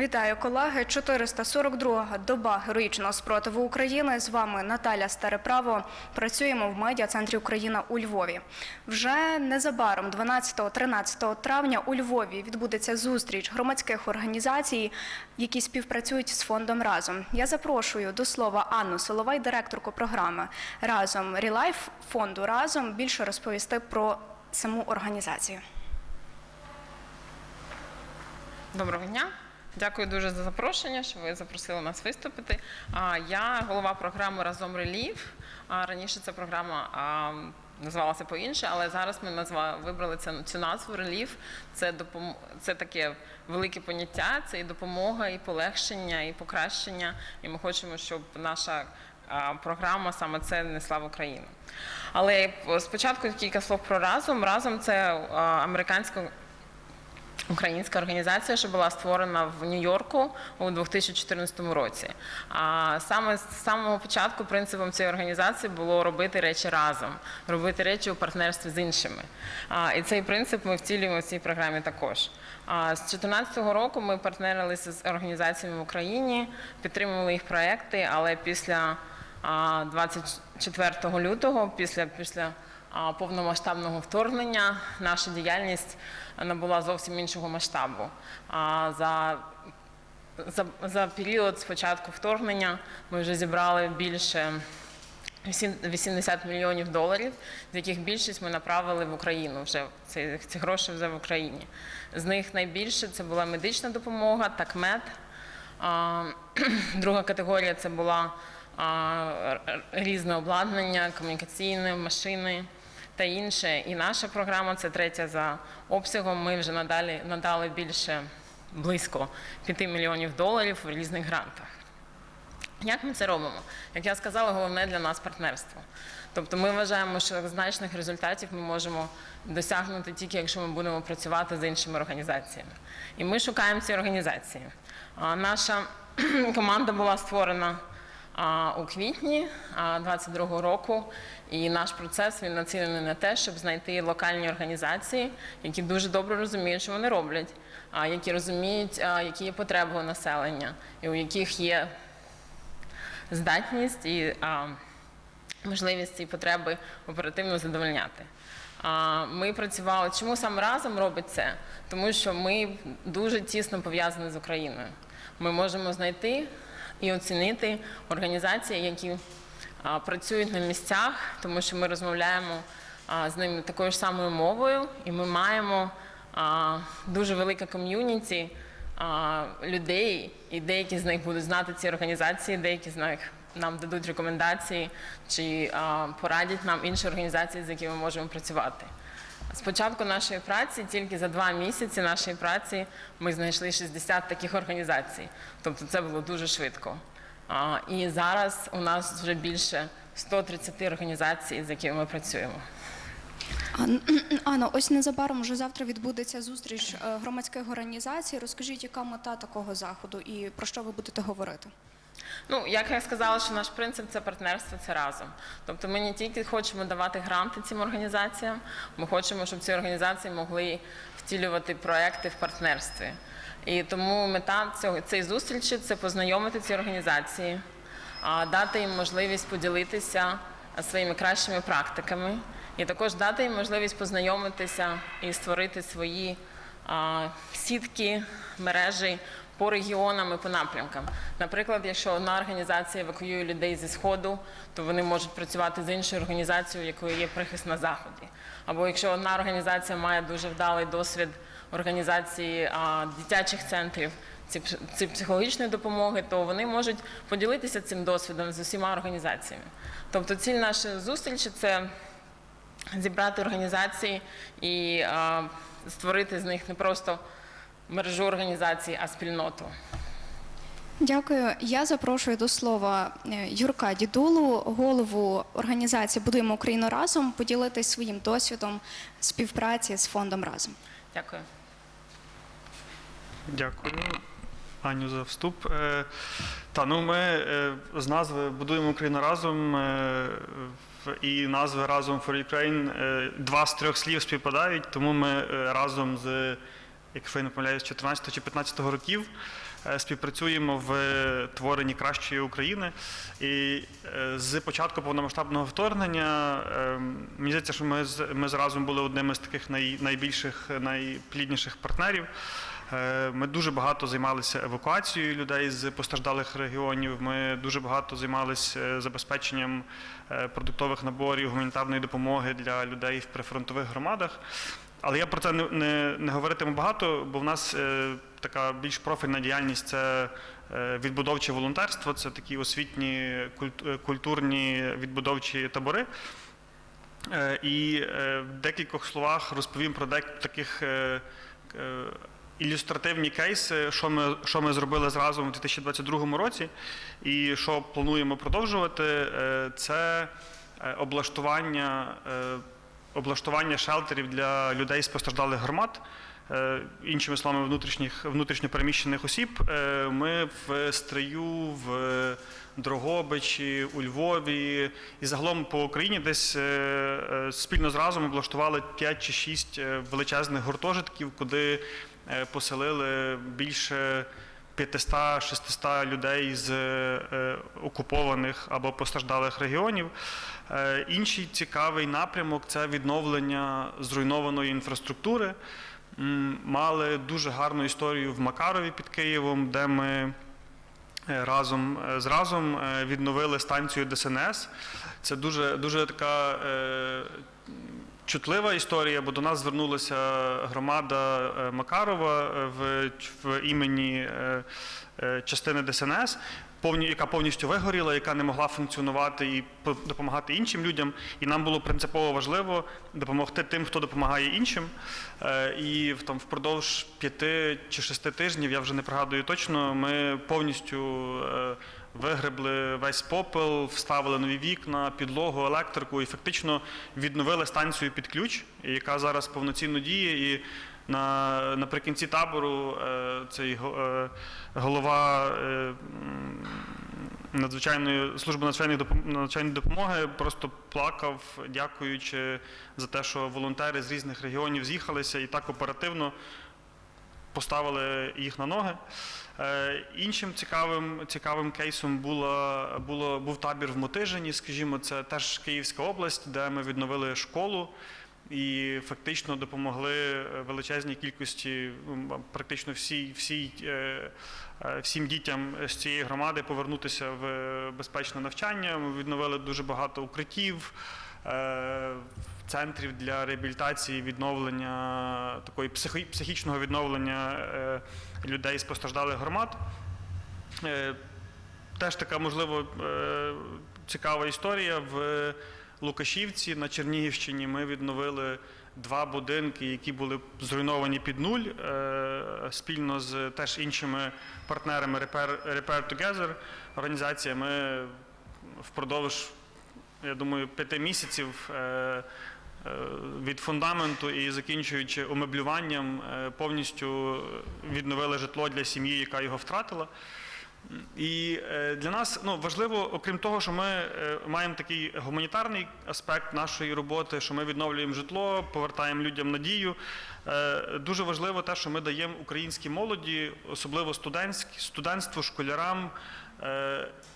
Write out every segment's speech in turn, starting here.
Вітаю, колеги. 442-га доба героїчного спротиву України. З вами Наталя Стареправо. Працюємо в медіа-центрі Україна у Львові. Вже незабаром, 12-13 травня, у Львові відбудеться зустріч громадських організацій, які співпрацюють з фондом Разом. Я запрошую до слова Анну Соловай, директорку програми Разом Рілайф фонду Разом більше розповісти про саму організацію. Доброго дня. Дякую дуже за запрошення, що ви запросили нас виступити. Я голова програми Разом Релів. Раніше ця програма називалася по-інше, але зараз ми назва вибрали цю назву Релів. Це допом... це таке велике поняття, це і допомога, і полегшення, і покращення. І ми хочемо, щоб наша програма саме це несла в Україну. Але спочатку кілька слов про разом. Разом це американська Українська організація, що була створена в Нью-Йорку у 2014 році. А саме з самого початку принципом цієї організації було робити речі разом, робити речі у партнерстві з іншими. А, І цей принцип ми втілюємо в цій програмі також. А з 2014 року ми партнерилися з організаціями в Україні, підтримували їх проекти, але після а, 24 лютого, після після повномасштабного вторгнення наша діяльність набула зовсім іншого масштабу. За, за, за період з початку вторгнення ми вже зібрали більше 80 мільйонів доларів, з яких більшість ми направили в Україну. Вже ці, ці гроші вже в Україні. З них найбільше це була медична допомога, такмед. Друга категорія це була різне обладнання, комунікаційне, машини та інше. І наша програма це третя за обсягом. Ми вже надалі надали більше близько 5 мільйонів доларів в різних грантах. Як ми це робимо? Як я сказала, головне для нас партнерство. Тобто ми вважаємо, що значних результатів ми можемо досягнути тільки якщо ми будемо працювати з іншими організаціями. І ми шукаємо ці організації. Наша команда була створена у квітні 22-го року, і наш процес він націлений на те, щоб знайти локальні організації, які дуже добре розуміють, що вони роблять, які розуміють, які є потреби у населення, і у яких є здатність і можливість ці потреби оперативно задовольняти. Ми працювали. Чому саме разом робить це? Тому що ми дуже тісно пов'язані з Україною. Ми можемо знайти і оцінити організації, які працюють на місцях, тому що ми розмовляємо з ними такою ж самою мовою, і ми маємо дуже велике ком'юніті людей, і деякі з них будуть знати ці організації, деякі з них нам дадуть рекомендації чи порадять нам інші організації, з якими ми можемо працювати. З початку нашої праці, тільки за два місяці нашої праці, ми знайшли 60 таких організацій. Тобто це було дуже швидко. І зараз у нас вже більше 130 організацій, з якими ми працюємо. Ан- Анно, ось незабаром вже завтра відбудеться зустріч е, громадських організацій. Розкажіть, яка мета такого заходу і про що ви будете говорити? Ну, як я сказала, що наш принцип це партнерство, це разом. Тобто ми не тільки хочемо давати гранти цим організаціям, ми хочемо, щоб ці організації могли втілювати проекти в партнерстві. І тому мета цього цієї зустрічі це познайомити ці організації, дати їм можливість поділитися своїми кращими практиками, і також дати їм можливість познайомитися і створити свої сітки, мережі по регіонам і по напрямкам. Наприклад, якщо одна організація евакуює людей зі сходу, то вони можуть працювати з іншою організацією, якої є прихист на заході. Або якщо одна організація має дуже вдалий досвід організації а, дитячих центрів. Ці, психологічної допомоги, то вони можуть поділитися цим досвідом з усіма організаціями. Тобто ціль нашої зустрічі це зібрати організації і а, створити з них не просто мережу організацій, а спільноту. Дякую. Я запрошую до слова е, Юрка Дідулу, голову організації Будуємо Україну разом, поділитись своїм досвідом співпраці з фондом разом. Дякую. Дякую, Аню, за вступ. Е, Та ну ми е, з назви будуємо Україну разом. е, І назви разом for Ukraine два з трьох слів співпадають, тому ми разом з, як ви не помиляюсь, 14 чи 15 років співпрацюємо в творенні кращої України. І з початку повномасштабного вторгнення мені здається, що ми з ми зразу були одним із таких най, найбільших, найплідніших партнерів. Е, Ми дуже багато займалися евакуацією людей з постраждалих регіонів. Ми дуже багато займалися е, забезпеченням е, продуктових наборів, гуманітарної допомоги для людей в прифронтових громадах. Але я про це не, не, не говоритиму багато, бо в нас е, така більш профільна діяльність це відбудовче волонтерство, це такі освітні культурні відбудовчі табори. Е, І е, в декількох словах розповім про дек таких е, е, ілюстративні кейси, що ми, що ми зробили зразу у 2022 році, і що плануємо продовжувати. Е, Це е, облаштування, е, облаштування шелтерів для людей з постраждалих громад. Іншими словами, внутрішніх внутрішньопереміщених осіб. Ми в Стрию, в Дрогобичі, у Львові і загалом по Україні десь спільно з разом облаштували 5 чи 6 е, величезних гуртожитків, куди поселили більше 500-600 людей з е, окупованих або постраждалих регіонів. Е, Інший цікавий напрямок це відновлення зруйнованої інфраструктури. Мали дуже гарну історію в Макарові під Києвом, де ми е, разом е, з разом е, відновили станцію ДСНС. Це дуже, дуже така е, чутлива історія, бо до нас звернулася громада е, Макарова е, в, в імені е, е, частини ДСНС. Повні, яка повністю вигоріла, яка не могла функціонувати і по- допомагати іншим людям. І нам було принципово важливо допомогти тим, хто допомагає іншим. Е, І там впродовж п'яти чи шести тижнів, я вже не пригадую точно, ми повністю е, вигребли весь попел, вставили нові вікна, підлогу, електрику і фактично відновили станцію під ключ, яка зараз повноцінно діє. І на, наприкінці табору е, цей е, голова е, надзвичайної служби надзвичайної допомоги просто плакав, дякуючи за те, що волонтери з різних регіонів з'їхалися і так оперативно поставили їх на ноги. Е, Іншим цікавим, цікавим кейсом було, було, був табір в Мотижині, скажімо, це теж Київська область, де ми відновили школу і фактично допомогли величезній кількості, практично всій, всій, е, е, всім дітям з цієї громади повернутися в безпечне навчання. Ми відновили дуже багато укриттів. Е, Центрів для реабілітації, відновлення такої психі- психічного відновлення е, людей з постраждалих громад. Е, Теж така, можливо, цікава історія. В Лукашівці на Чернігівщині ми відновили два будинки, які були зруйновані під нуль спільно з теж іншими партнерами Repair, Together організаціями впродовж, я думаю, п'яти місяців. е, е, Від фундаменту і закінчуючи умеблюванням, е, повністю відновили житло для сім'ї, яка його втратила. І е, для нас ну, важливо, окрім того, що ми е, маємо такий гуманітарний аспект нашої роботи, що ми відновлюємо житло, повертаємо людям надію. е, Дуже важливо те, що ми даємо українській молоді, особливо студентству, школярам,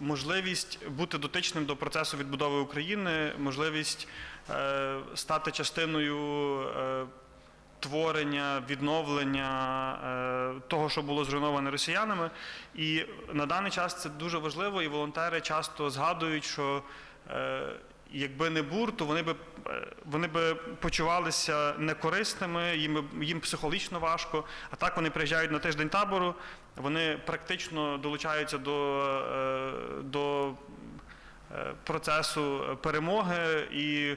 можливість бути дотичним до процесу відбудови України, можливість стати частиною. Творення, відновлення е, того, що було зруйноване росіянами. І на даний час це дуже важливо, і волонтери часто згадують, що е, якби не бур, то вони би е, вони би почувалися некорисними, їм, їм психологічно важко. А так вони приїжджають на тиждень табору, вони практично долучаються до, до процесу перемоги і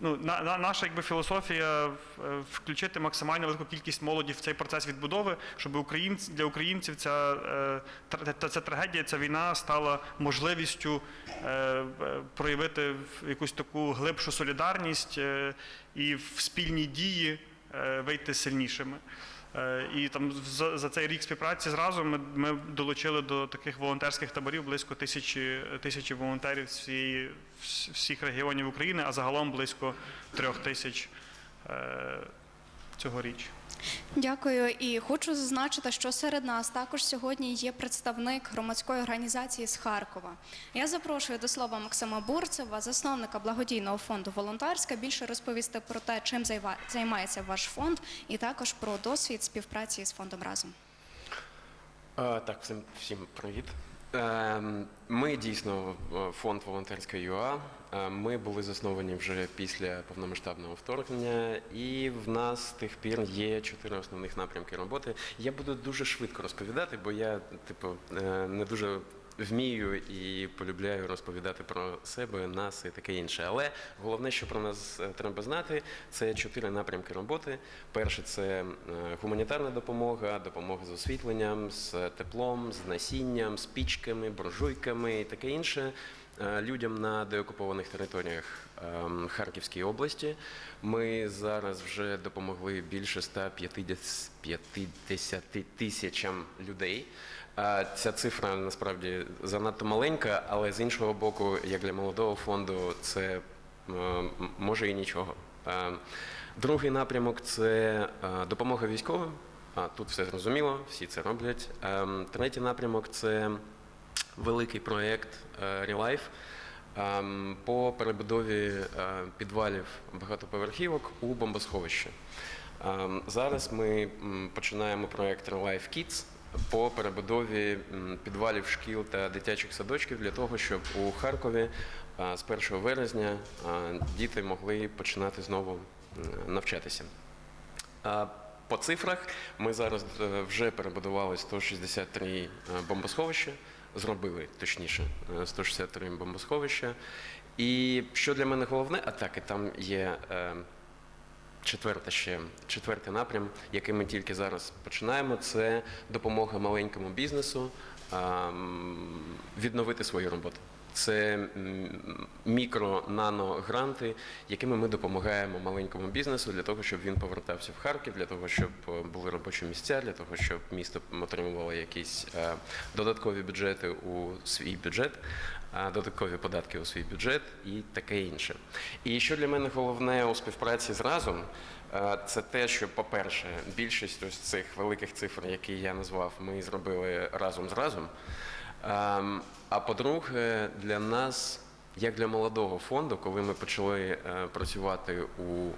ну, на, на, наша якби, філософія е, включити максимально велику кількість молоді в цей процес відбудови, щоб українці, для українців ця, е, тр- та- ця трагедія, ця війна стала можливістю е, е, проявити якусь таку глибшу солідарність е, і в спільній дії е, вийти сильнішими. Е, І там за, за цей рік співпраці зразу ми, ми долучили до таких волонтерських таборів близько тисячі, тисячі волонтерів з всіх регіонів України, а загалом близько трьох тисяч е, цьогоріч. Дякую. І хочу зазначити, що серед нас також сьогодні є представник громадської організації з Харкова. Я запрошую до слова Максима Бурцева, засновника благодійного фонду Волонтерська, більше розповісти про те, чим займається ваш фонд, і також про досвід співпраці з фондом разом. Так, всім, всім привіт. Ем, Ми дійсно е, фонд волонтерська ЮА. Е, Ми були засновані вже після повномасштабного вторгнення, і в нас з тих пір є чотири основних напрямки роботи. Я буду дуже швидко розповідати, бо я, типу, е, не дуже вмію і полюбляю розповідати про себе, нас і таке інше. Але головне, що про нас е, треба знати, це чотири напрямки роботи. Перше це е, гуманітарна допомога, допомога з освітленням, з теплом, з насінням, з пічками, буржуйками і таке інше. е, Людям на деокупованих територіях ем, Харківської області ми зараз вже допомогли більше 150 50 тисячам людей. Ця цифра насправді занадто маленька, але з іншого боку, як для молодого фонду, це може і нічого. Другий напрямок це допомога військовим. Тут все зрозуміло, всі це роблять. Третій напрямок це великий проєкт Relife по перебудові підвалів багатоповерхівок у бомбосховище. Ем, Зараз ми починаємо проєкт Relife Kids по перебудові підвалів шкіл та дитячих садочків для того, щоб у Харкові е, з 1 березня е, діти могли починати знову навчатися. По цифрах ми зараз е, вже перебудували 163 е, бомбосховища, зробили точніше е, 163 бомбосховища. І що для мене головне, а так і там є е, четверта ще четвертий напрям, який ми тільки зараз починаємо, це допомога маленькому бізнесу відновити свою роботу. Це мікро-нано-гранти, якими ми допомагаємо маленькому бізнесу для того, щоб він повертався в Харків, для того, щоб е, були робочі місця, для того, щоб місто отримувало якісь е, додаткові бюджети у свій бюджет, додаткові податки у свій бюджет і таке інше. І що для мене головне у співпраці з разом, е, це те, що, по-перше, більшість ось цих великих цифр, які я назвав, ми зробили разом з разом. Ем, А по-друге, для нас, як для молодого фонду, коли ми почали е, працювати у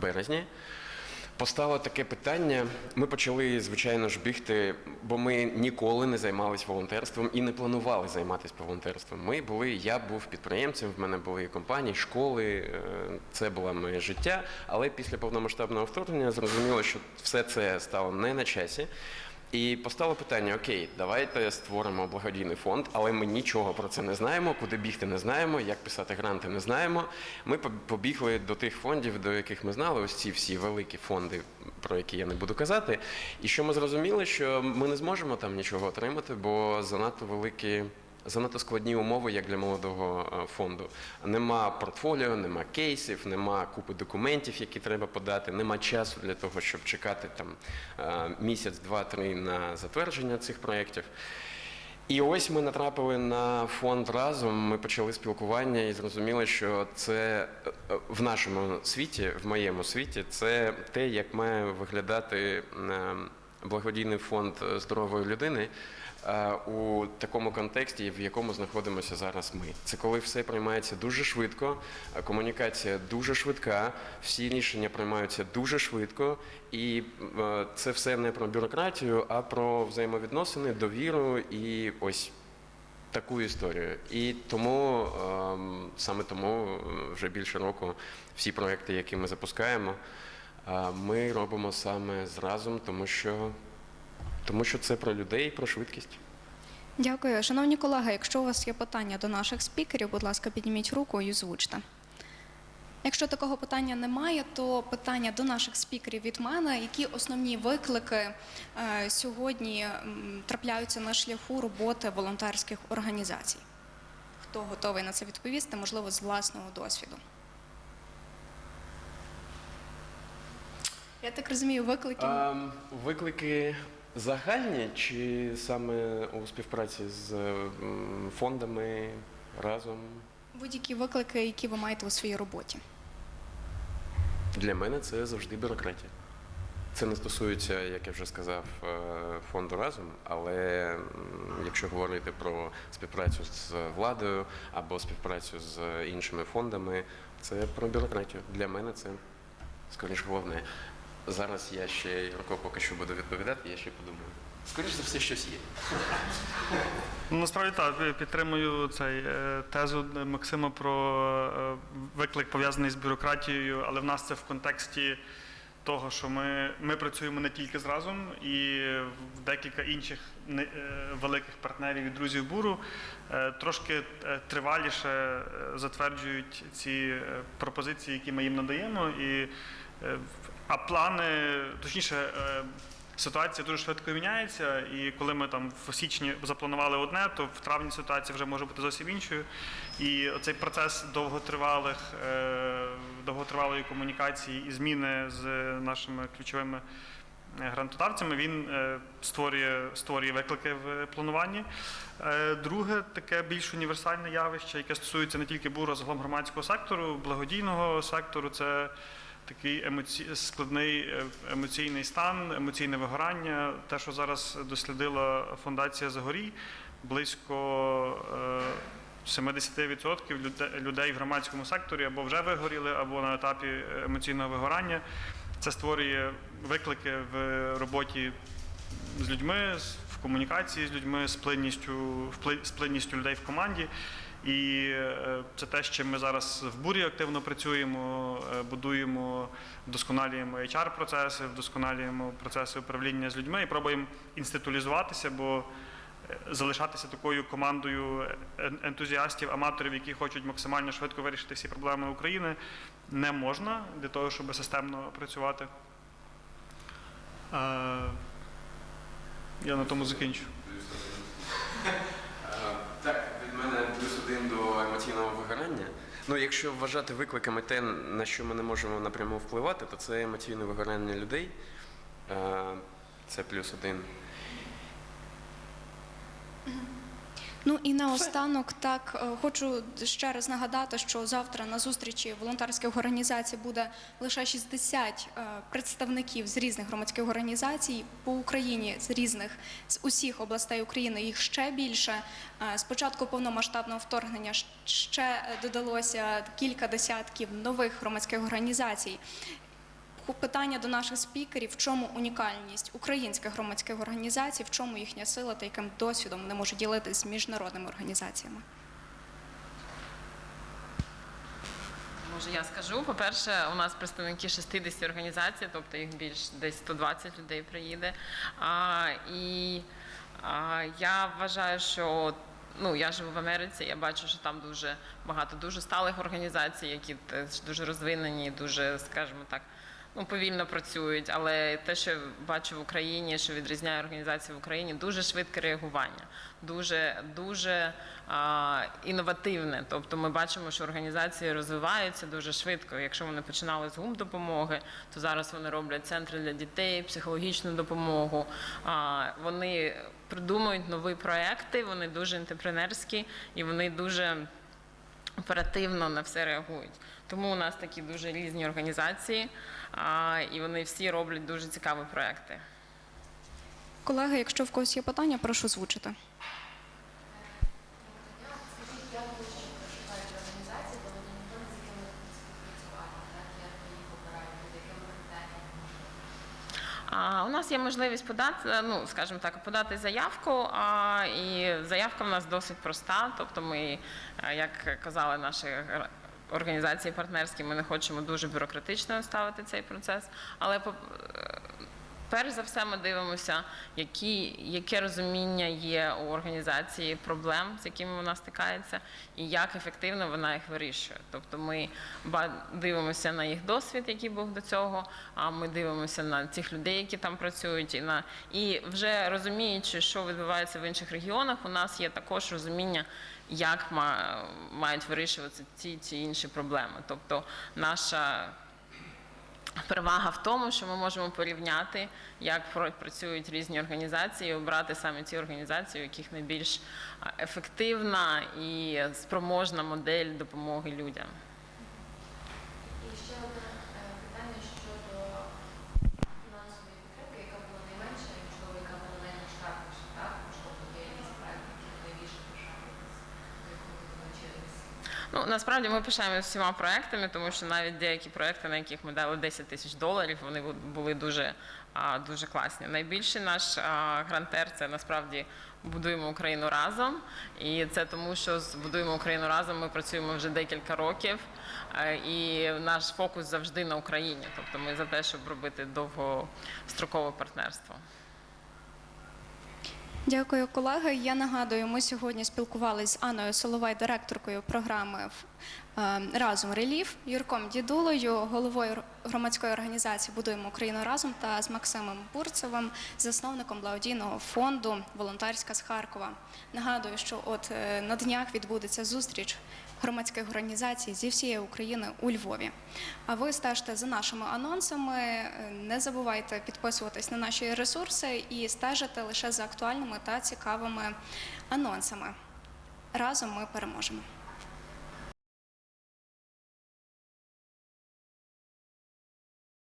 березні, постало таке питання. Ми почали, звичайно ж, бігти, бо ми ніколи не займалися волонтерством і не планували займатися волонтерством. Ми були, я був підприємцем, в мене були компанії, школи, е, це було моє життя. Але після повномасштабного вторгнення зрозуміло, що все це стало не на часі. І постало питання: окей, давайте створимо благодійний фонд, але ми нічого про це не знаємо, куди бігти не знаємо, як писати гранти не знаємо. Ми поб- побігли до тих фондів, до яких ми знали, ось ці всі великі фонди, про які я не буду казати. І що ми зрозуміли, що ми не зможемо там нічого отримати, бо занадто великі. Занадто складні умови, як для молодого е, фонду. Нема портфоліо, нема кейсів, нема купи документів, які треба подати, нема часу для того, щоб чекати там е, місяць, два-три на затвердження цих проєктів. І ось ми натрапили на фонд разом. Ми почали спілкування і зрозуміли, що це е, в нашому світі, в моєму світі, це те, як має виглядати благодійний фонд здорової людини у такому контексті, в якому знаходимося зараз ми. Це коли все приймається дуже швидко, е, комунікація дуже швидка, всі рішення приймаються дуже швидко, і е, це все не про бюрократію, а про взаємовідносини, довіру і ось таку історію. І тому ем, саме тому е, вже більше року всі проекти, які ми запускаємо, е, ми робимо саме зразом, тому що, тому що це про людей, про швидкість. Дякую. Шановні колеги, якщо у вас є питання до наших спікерів, будь ласка, підніміть руку і озвучте. Якщо такого питання немає, то питання до наших спікерів від мене, які основні виклики е, сьогодні м, трапляються на шляху роботи волонтерських організацій? Хто готовий на це відповісти, можливо, з власного досвіду? Я так розумію, виклики Ем, виклики загальні чи саме у співпраці з м, фондами разом? будь-які виклики, які ви маєте у своїй роботі. Для мене це завжди бюрократія. Це не стосується, як я вже сказав, е, фонду разом, але м, якщо говорити про співпрацю з владою або співпрацю з іншими фондами, це про бюрократію. Для мене це скоріш головне. Зараз я ще Юрко поки що буду відповідати, я ще подумаю. Скоріш за все, щось є. Ну, насправді так, підтримую цей е, тезу Максима про е, виклик пов'язаний з бюрократією, але в нас це в контексті того, що ми, ми працюємо не тільки з разом, і в декілька інших е, великих партнерів і друзів буру трошки триваліше затверджують ці пропозиції, які ми їм надаємо. І, а плани, точніше, е, ситуація дуже швидко міняється, і коли ми там в січні запланували одне, то в травні ситуація вже може бути зовсім іншою. І цей процес довготривалих, е, довготривалої комунікації і зміни з нашими ключовими е, грантодавцями, він створює, створює виклики в плануванні. Друге, таке більш універсальне явище, яке стосується не тільки буру, а загалом громадського сектору, благодійного сектору, це такий емоці... складний е, емоційний стан, емоційне вигорання. Те, що зараз дослідила фундація Загорій, близько е, 70% люде- людей в громадському секторі або вже вигоріли, або на етапі емоційного вигорання. Це створює виклики в роботі з людьми, комунікації з людьми, з плинністю, з плинністю людей в команді. І е, це те, з чим ми зараз в бурі активно працюємо, е, будуємо, вдосконалюємо HR-процеси, вдосконалюємо процеси управління з людьми і пробуємо інституалізуватися, бо е, залишатися такою командою ентузіастів, аматорів, які хочуть максимально швидко вирішити всі проблеми України, не можна для того, щоб системно працювати. Е, Я на тому закінчу. Так, від мене плюс один до емоційного вигорання. Ну, якщо вважати викликами те, на що ми не можемо напряму впливати, то це емоційне вигорання людей. Е, Це плюс один. Ну і наостанок так е, хочу ще раз нагадати, що завтра на зустрічі волонтерських організацій буде лише 60 е, представників з різних громадських організацій по Україні з різних з усіх областей України. Їх ще більше. Е, З початку повномасштабного вторгнення ще е, додалося кілька десятків нових громадських організацій. Питання до наших спікерів: в чому унікальність українських громадських організацій, в чому їхня сила та яким досвідом вони можуть ділитися з міжнародними організаціями? Може, я скажу. По-перше, у нас представники 60 організацій, тобто їх більш десь 120 людей приїде. А, і а, я вважаю, що ну, я живу в Америці, я бачу, що там дуже багато дуже сталих організацій, які дуже розвинені, дуже, скажімо так. Ну, повільно працюють, але те, що бачу в Україні, що відрізняє організації в Україні, дуже швидке реагування, дуже дуже а, інновативне. Тобто ми бачимо, що організації розвиваються дуже швидко. Якщо вони починали з гум допомоги, то зараз вони роблять центри для дітей, психологічну допомогу. А, вони придумують нові проекти, вони дуже інтерпренерські і вони дуже оперативно на все реагують. Тому у нас такі дуже різні організації, і вони всі роблять дуже цікаві проекти. Колеги, якщо в когось є питання, прошу озвучити. Скажіть, як ви ще проживаєте організації, коли ніхто не з якими не співпрацювати, так як ви їх обираєте, з якими критеріями? А, у нас є можливість подати, е, ну скажімо так, подати заявку. І заявка в нас досить проста. Тобто, ми, е, як казали наші організації партнерські, ми не хочемо дуже бюрократично ставити цей процес, але Перш за все, ми дивимося, які, яке розуміння є у організації проблем, з якими вона стикається, і як ефективно вона їх вирішує. Тобто ми дивимося на їх досвід, який був до цього, а ми дивимося на цих людей, які там працюють, і на і вже розуміючи, що відбувається в інших регіонах, у нас є також розуміння, як ма- мають вирішуватися ті чи інші проблеми. Тобто наша Перевага в тому, що ми можемо порівняти, як працюють різні організації, обрати саме ті організації, у яких найбільш ефективна і спроможна модель допомоги людям. І ще одне е, питання щодо насправді ми пишаємося всіма проектами, тому що навіть деякі проекти, на яких ми дали 10 тисяч доларів, вони були дуже, дуже класні. Найбільший наш грантер це насправді будуємо Україну разом. І це тому, що з будуємо Україну разом. Ми працюємо вже декілька років, е, і наш фокус завжди на Україні. Тобто ми за те, щоб робити довгострокове партнерство. Дякую, колеги. Я нагадую, ми сьогодні спілкувалися з Анною Соловай, директоркою програми е, Разом Релів, Юрком Дідулою, головою громадської організації Будуємо Україну разом та з Максимом Бурцевим, засновником благодійного фонду Волонтерська з Харкова. Нагадую, що от е, на днях відбудеться зустріч громадських організацій зі всієї України у Львові. А ви стежте за нашими анонсами. е, Не забувайте підписуватись на наші ресурси і стежити лише за актуальними та цікавими анонсами. Разом ми переможемо.